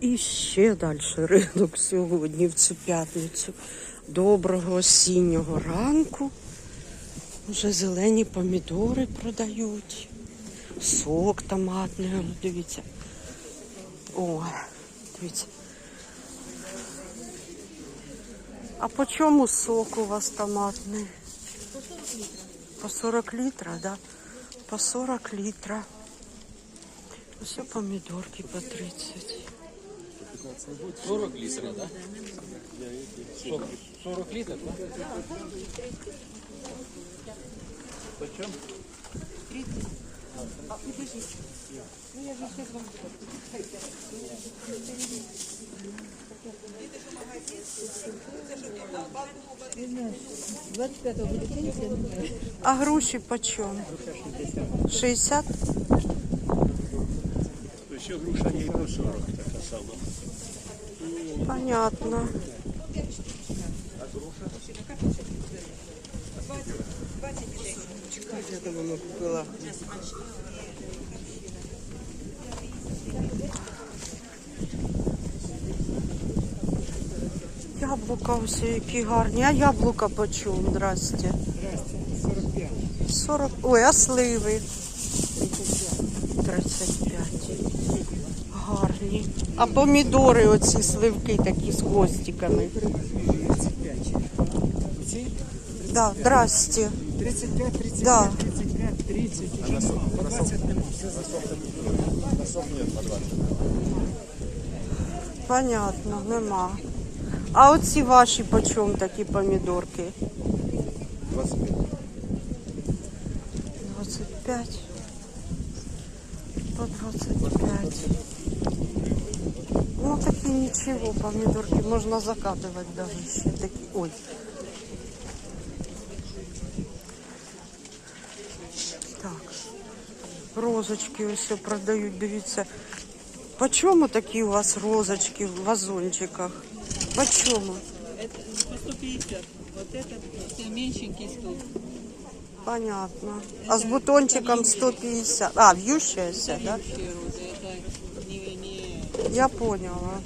І ще далі ринок сьогодні, в цю п'ятницю. Доброго осіннього ранку. Вже зелені помідори продають. Сок томатний, дивіться. О, дивіться. А по чому сок у вас томатний? По 40 літра, да? По 40 літра. Ось помідорки по 30. 40 литров, да? 40, 40 литров, да? Почем? 30. А груші по чому? 60? Ще груша не по 40 така сама. Понятно. Яблука ось які гарні. А яблука по чому? Здрасте. 45. 40. Ой, а сливи? 35. Гарні. А помідори оці сливки такі з хвостиками. Оці? Да, здрасте. 35, 35, Да. 35, 30. По 20 нема. Понятно, нема. А оці ваші по чому такі помідорки? 25. 25. По 25. Ну такі нічого, помідорки можна закатувати навіть ще такі. Ой. Так. Розочки ось продають, дивіться. По чому такі у вас розочки в вазончиках? По чому? Это по 150. Вот это все меньшенький стол. Понятно. А с бутончиком 150. А, вьющаяся, да? Вообще розы. Я поняла.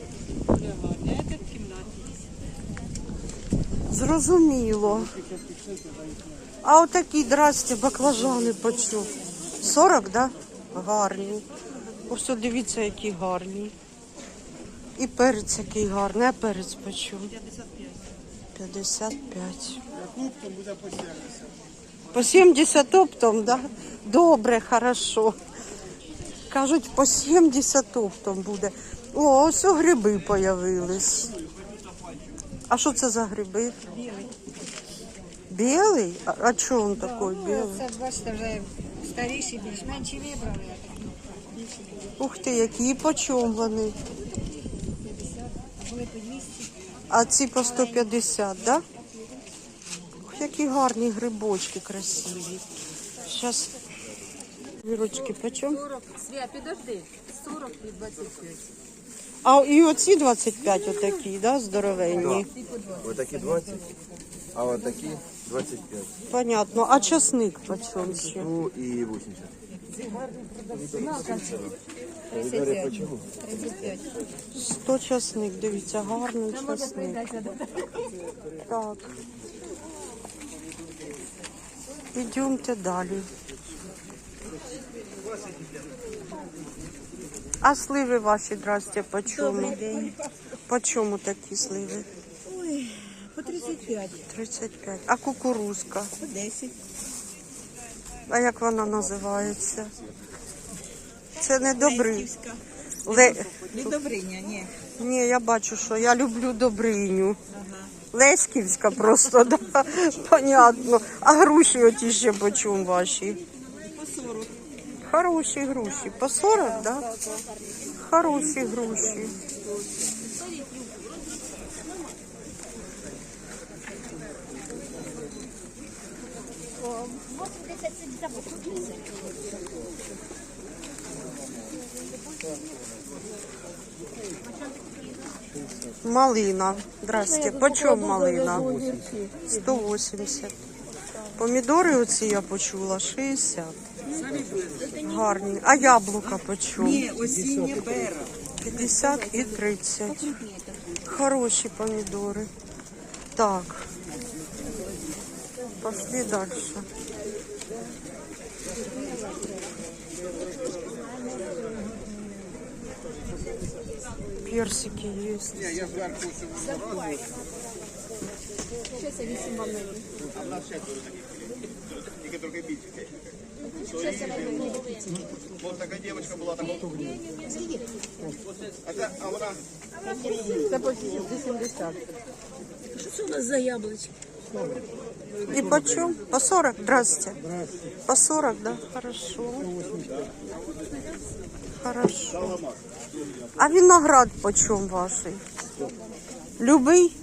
Зрозуміло. А отакі, здрасте, баклажани почув. 40, да? Гарні. Ось дивіться, які гарні. І перець який гарний. А перець почув? 55. 55. Буде по 70. По 70 оптом, да? Добре, хорошо. Кажуть, по 70 оптом буде. О, ось гриби появились. А що це за гриби? Білий. Білий? А, а чого він такий білий? Це, бачите, вже старіші, вибрали. такі більші були Ух ти, які по чому вони? а були по 200. А ці по 150, да? Ух, які гарні грибочки красиві. Зараз. Вірочки, по чому? 40. Свя, підожди. 40 і 25. А і оці 25 отакі, да, здоровенні. Вот такі 20, а вот такі 25. Понятно. А часник по чому ще? 100 і 80. Помідори почему? 100 часник, дивіться, гарний часник. Так. Ідемте далі. А сливи ваші, здрасте, по чому? По чому такі сливи? По 35, 35. А кукурузка? по 10. А як вона називається? Це не добрий. Ле... Не добриня, ні. Ні, я бачу, що я люблю добриню. Леськівська просто, да. Понятно. А груші оті ще по чому ваші? По 40. Хороші груші. По 40, да? Хороші груші. Малина. Здрасте. По чому малина? 180. Помідори оці я почула 60. Гарні. А яблука по чому? Ні, осіння бера. 50 і 30. Хороші помідори. Так. Пошли дальше. Персики есть. Вот такая девочка была там. Это, а вона Що це у нас за яблучки? И почем? По 40? Здравствуйте. По 40, да? Хорошо. Хорошо. А виноград почем ваший? Любий?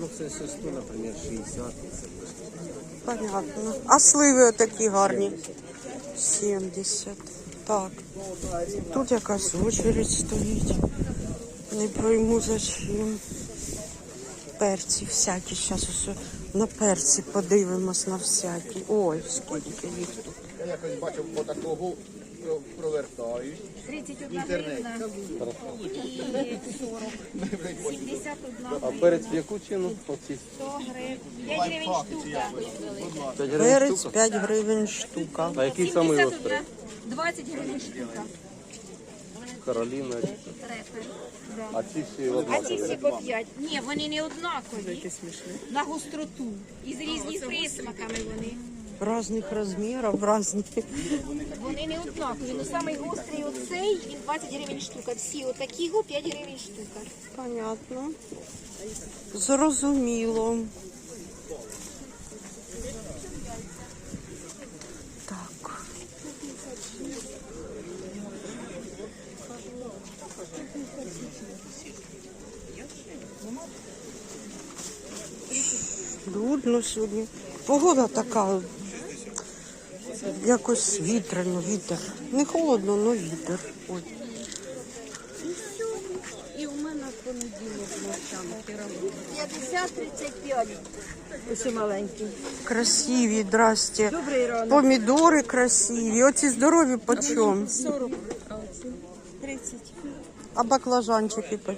Ну, це все 100, наприклад, 60. Понятно. А сливи такі гарні? 70. Так. Тут якась очередь стоїть. Не пойму зачем. Перці всякі. Зараз усе на перці подивимось на всякі. Ой, скільки їх тут. Я якось бачив по такого провертають. 31 Інтернет. гривна. І 40. 71 А перець в яку ціну? Оці 100 гривень. 5 гривень штука. 5 гривень Перець штука? 5 гривень штука. А який самий острий? 20 гривень штука. Кароліна. А ці всі А ці однакові. всі по 5. Ні, вони не однакові. На гостроту. І з різними присмаками вони. Разних розмірів, разні. Вони не однакові. Ну самий гострий оцей, він 20 гривень штука. Всі отакі го 5 гривень штука. Понятно. Зрозуміло. Так. Людно сьогодні. Погода така. Якось вітряно, вітер. Не холодно, але вітер. Ой. І у мене в понеділок ночами піроги. 50-35. Усі маленькі. Красиві, здрасте. Добрий ранок. Помідори красиві. Оці здорові почем. 40, а оці 30. А баклажанчики. І по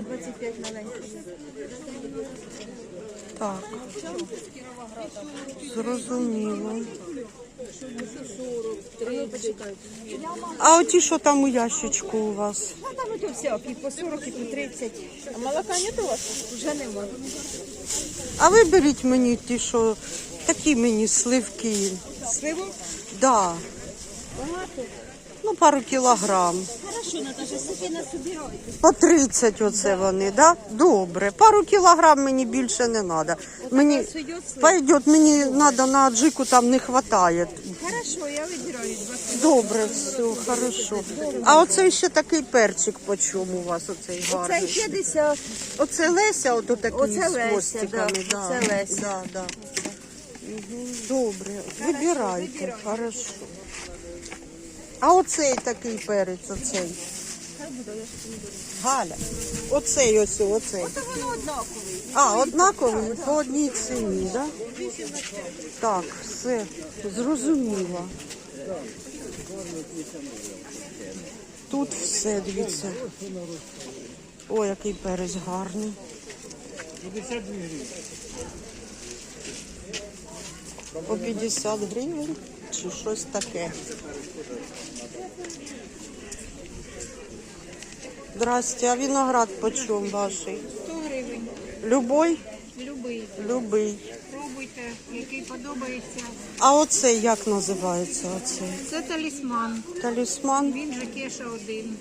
25 маленькі. Так. Зрозуміло. А оті, що там у ящичку у вас? А там ото всякі, по 40 і по 30. А молока не то? Вже нема. А виберіть мені ті, що такі мені сливки. Сливу? Да. Багато. Ну, пару кілограм. Хорошо, Наташа, скільки нас собирають? По 30 оце вони, да? Добре. Пару кілограм мені більше не треба. Мені слив? пойдет, мені треба на аджику, там не вистачає. Хорошо, я вибираю 20. Добре, все, хорошо. А оцей ще такий перчик по чому у вас оцей Це гарний? 50. Оце Леся, ото такий Оце з Леся, хвостиками. да, оце Леся. Да, да. Мгм, Добре, вибирайте, хорошо. А оцей такий перець, оцей. Галя, оцей ось, оцей. Та воно однаковий. А, однаковий по одній ціні, да? Так, все, зрозуміло. Тут все, дивіться. О, який перець гарний. По 50 гривень чи щось таке. Здрасте, а виноград почем ваший? 100 гривень. Любой? Любий. Любий. Пробуйте, який подобається. А оцей як називається? Оцей? Це талісман. Талісман? Він же кеша один.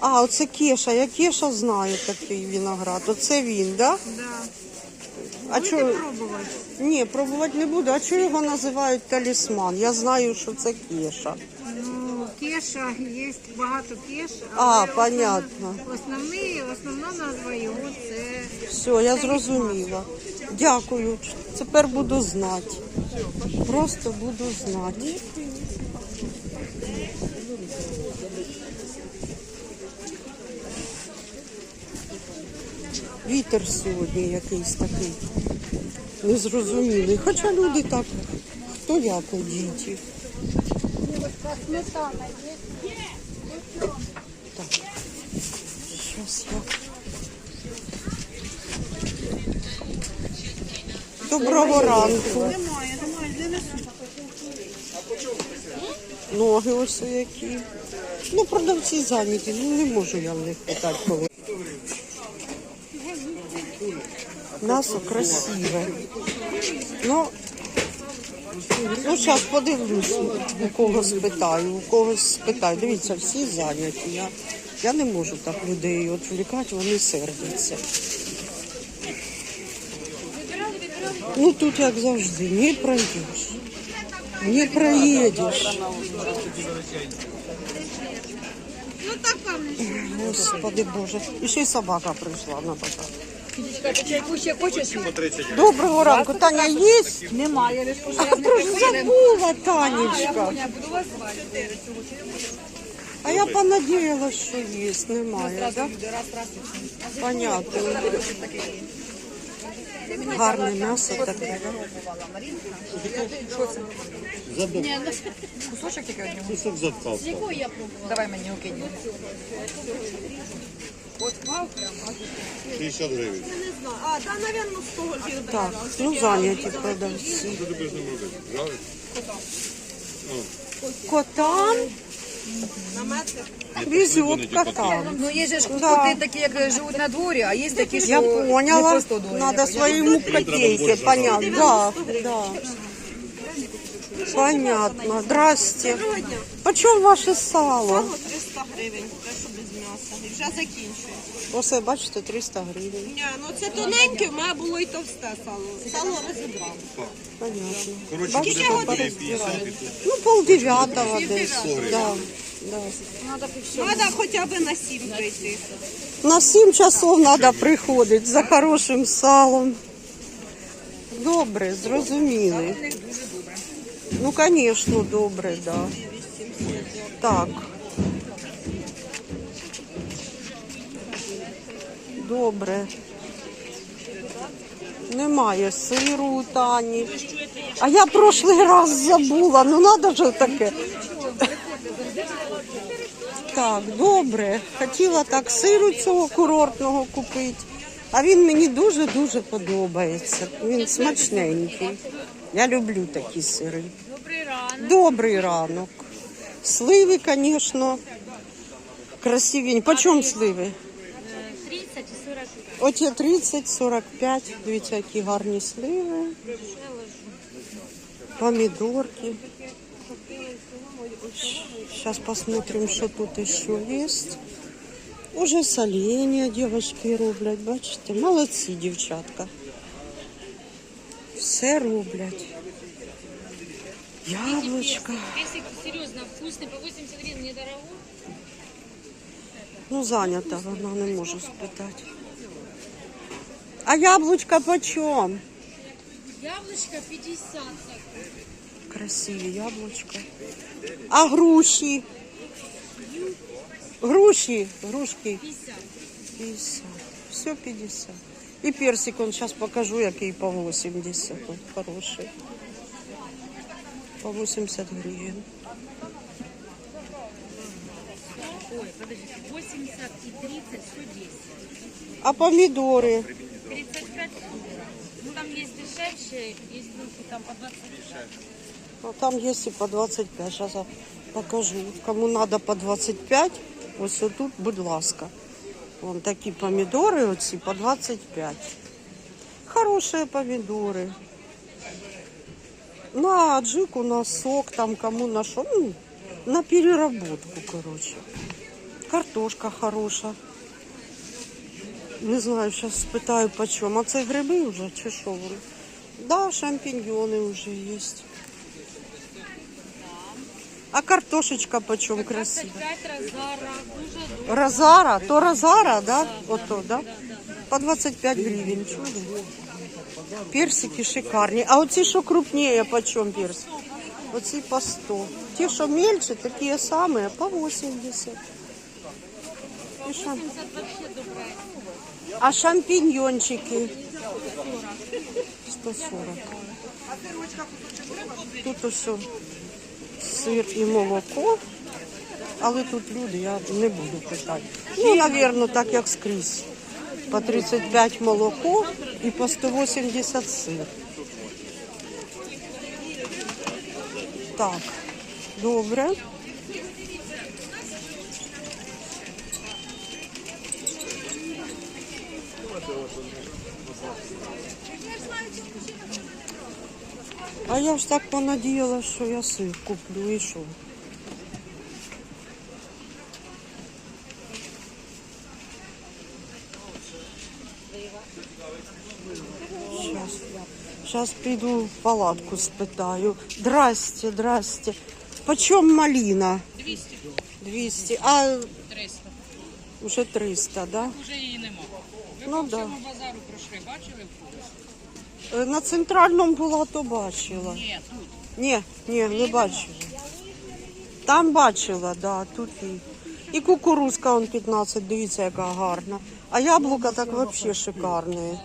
А, оце кеша. Я кеша знаю такий виноград. Оце він, да? Да. А Будете чого? пробувати. Ні, пробувати не буду. А чого його називають талісман? Я знаю, що це кеша. Ну, кеша, є багато кеш. А, але понятно. Основний, основна назва його це Все, я зрозуміла. Дякую. Тепер буду знати. Просто буду знати. Вітер сьогодні якийсь такий незрозумілий. Хоча люди так, хто як у діті. сметана є. Я. Доброго ранку. Ноги ось які. Ну, продавці зайняті, ну не можу я в них питати коли. М'ясо красиве. Ну, ну зараз подивлюсь, у кого спитаю, у когось спитаю. Дивіться, всі зайняті. Я, я не можу так людей відвлікати, вони сердяться. Ну тут як завжди, не пройдеш. Не проїдеш. Господи Боже. І ще й собака прийшла на базар. Доброго ранку. Таня є? Немає, ви ж А хто ж забула, Танечка? А я понадіялась, що є. Немає, так? Понятно. Гарне м'ясо таке. Кусочок тільки одному. Кусок задка. Давай мені окей. 60 гривень. Так, ну зайняті продавці. Котам. Везет котам. Ну є же ж Да. коти такі, як живуть на дворі, а є такі, що Я не поняла. просто дворі. Надо своему копейке, понятно. Да, да. Понятно. Здрасте. Почем ваше сало? 300 гривень, те, що без м'яса. І вже закінчує. Оце, бачите, 300 гривень. Ні, ну це тоненьке, в мене було і товсте сало. Сало розібрали. Понятно. Бачите, порозбирали. Ну, полдевятого десь. Да, да. Треба хоча б на сім прийти. На 7 часов треба приходити за хорошим салом. Добре, зрозуміли. Ну, звісно, добре, да. Так. Добре. Немає сиру у Тані. А я прошлий раз забула. Ну треба ж таке. Так, добре. Хотіла так сиру цього курортного купити. А він мені дуже-дуже подобається. Він смачненький. Я люблю такі сири. Добрий ранок. Добрий ранок. Сливи, звісно, красиві. По чому сливи? 30 і 40. Оті 30, 45. Дивіться, які гарні сливи. Помидорки. Сейчас посмотрим, что тут еще есть. Уже соленья девочки роблять, бачите? Молодці, дівчатка. Все роблять. Яблочко. Серйозно вкусний, по 80 гривень недорого. Ну, зайнята вона, не можу спитати. А яблучко почем? Яблочко 50. Красиві яблучка. А груші? Груші, грушки 50. 50. Все 50. І персик, он сейчас покажу, який по 80. Он хороший. По 80 гривень. Ой, подождите, 80 и 30, 110. А помідори? 35. Ну там есть дешевшие, есть ну, там по 20. Ну, там есть и по 25. Сейчас я покажу. Кому надо по 25, ось тут, будь ласка. Вон такі помідори оці по 25. Хорошие помідори. На аджику, на сок, там кому на що. Ну, на переработку, короче. Картошка хороша. Не знаю, зараз спитаю по чому. А це гриби вже чи що вони? Да, шампіньйони вже є. А картошечка почем красиво? 25 розара. Розара, то розара, да? Ото, да? По 25 гривень. Чудо. Персики шикарні. А оці, що крупніє, почем персик? Оці по 100. Ті, що мельче, такі самі, по 80. І шам... А шампіньйончики? 140. Тут усе сир і молоко. але тут люди, я не буду питати. Ну, напевно, так як скрізь. По 35 молоко і по 180 сир. Так, добре. Я ж так понадіялась, що я сир куплю і що. Сейчас, приду в палатку спитаю. Здрасте, здрасте. Почем малина? 200. 200. А 300. уже 300, да? Вже її нема. Ви Ну по да. всьому базару пройшли, бачили в когось? Е, На центральному була, то бачила. Ні, тут. Ні, ні, не бачила. Там бачила, да, тут і. І кукурузка он 15, дивіться, яка гарна. А яблука так взагалі шикарні.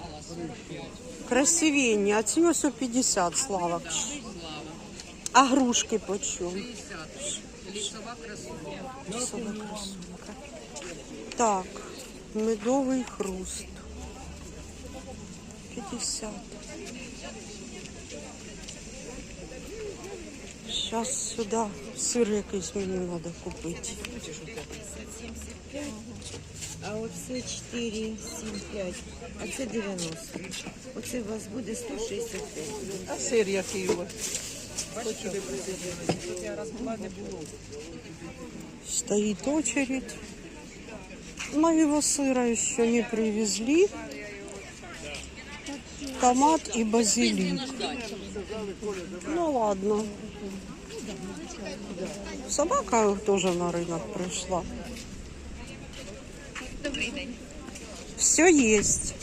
Красивенні, а ці ось 50, слава. А грушки по чому? 50. Лісова красуня. Лісова красунка. Так, медовий хруст. 50. Зараз сюди сир якийсь мені треба купити. А оце 4, 7, 5, а це 90. Оце у вас буде 165. А сир який у вас? Стоит очередь. Моего сыра еще не привезли Томат и базилик. Ну ладно. Собака тоже на рынок пришла. Все есть.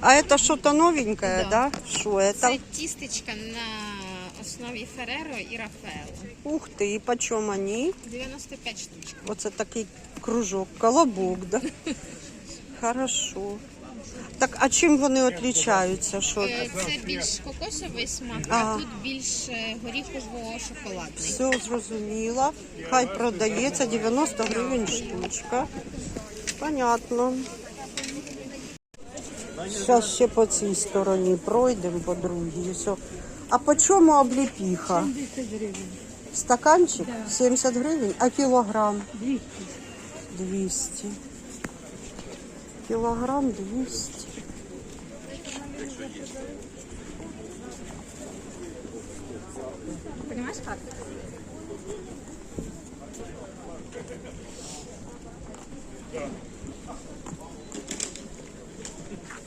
А это что-то новенькое, да? Что это? Це тістечка на основі Фереро і Рафаело. Ух ты, и почем они? 95 штучок. Оце такий кружок, колобок, да? Хорошо. Так, а чим вони відрізняються? Що Е, Це більш кокосовий смак, А. а тут більш е, горіхово-шоколадний. все зрозуміла. Хай продається 90 гривень штучка. Понятно. Зараз ще по цій стороні пройдемо, по другій. Все. А по чому обліпіха? Стаканчик 70 гривень, а кілограм? 200. 200. килограмм 200. Понимаешь, как?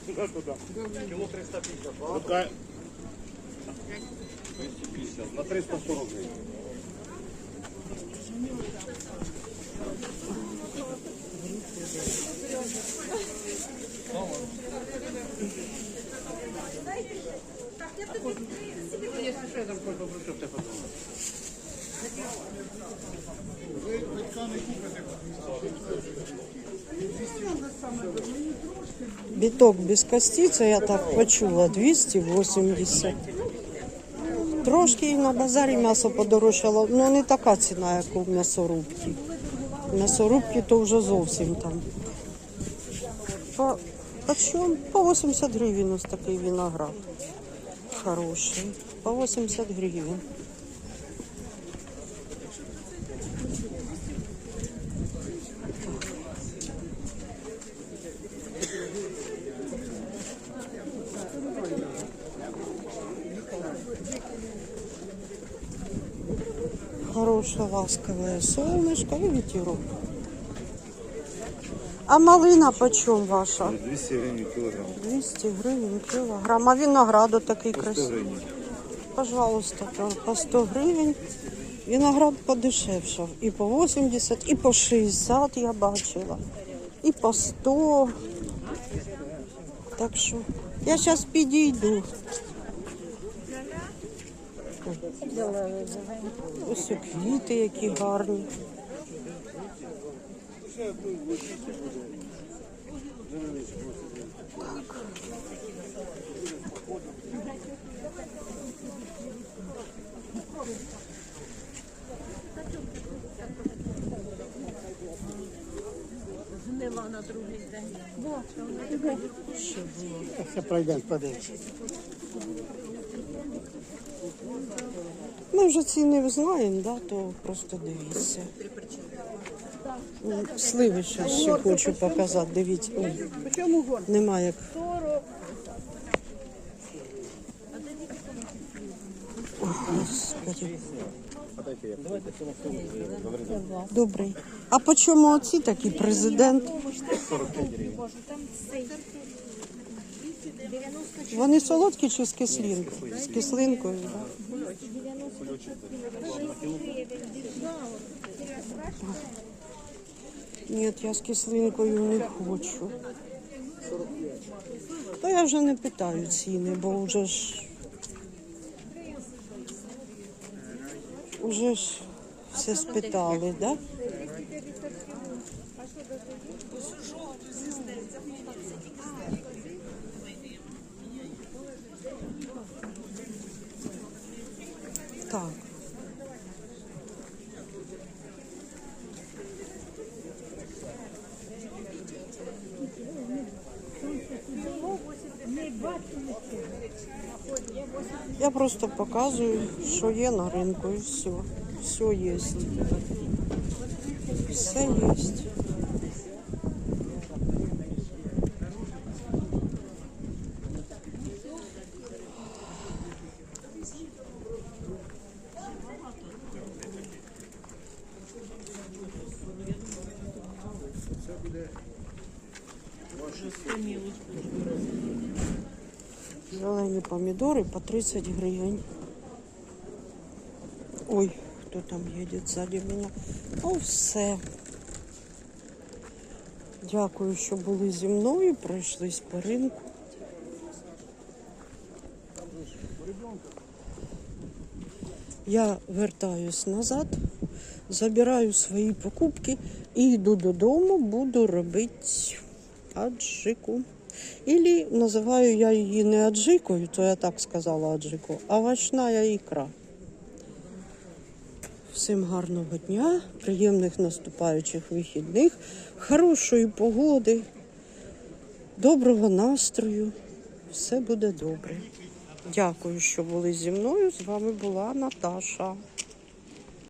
Туда туда? Кило 350. Куда? На 340 рублей. Гривень. Біток без кості, я так почула, 280. Трошки і на базарі м'ясо подорожчало, ну не така ціна, як у м'ясорубці. В м'ясорубці то вже зовсім там. По, по чому? По 80 гривень ось такий виноград. Хороший. По 80 гривень. Хорошее ласковое солнышко и ветерок. А малина почем ваша? 200 гривень кілограм. 200 гривень кілограм. А винограду такий красивий. Пожалуйста, по- по 100 гривень. Виноград подешевшав. І по 80, і по 60 я бачила. І по 100. Так що я зараз підійду. Ось і квіти, які гарні. Все пройдемо, подивимося. Ми вже ціни знаємо, да, то просто дивіться. Сливи ще, ще хочу показати. Дивіться. Немає. Добрий. А по чому оці такі президент? Вони солодкі чи з кислинкою? З кислинкою, так. Ні, я з кислинкою не хочу. То я вже не питаю ціни, бо вже ж. Уже ж все спитали, так? Да? Так. Я просто показую, що є на ринку і все. Все є. Все є. Зелені помідори по 30 гривень. Ой, хто там їде ззаді мене? Ну, все. Дякую, що були зі мною, пройшлись по ринку. Я вертаюсь назад, забираю свої покупки і йду додому, буду робити аджику. Ілі називаю я її не аджикою, то я так сказала аджику, а овочна ікра. Всім гарного дня, приємних наступаючих вихідних, хорошої погоди, доброго настрою. Все буде добре. Дякую, що були зі мною. З вами була Наташа.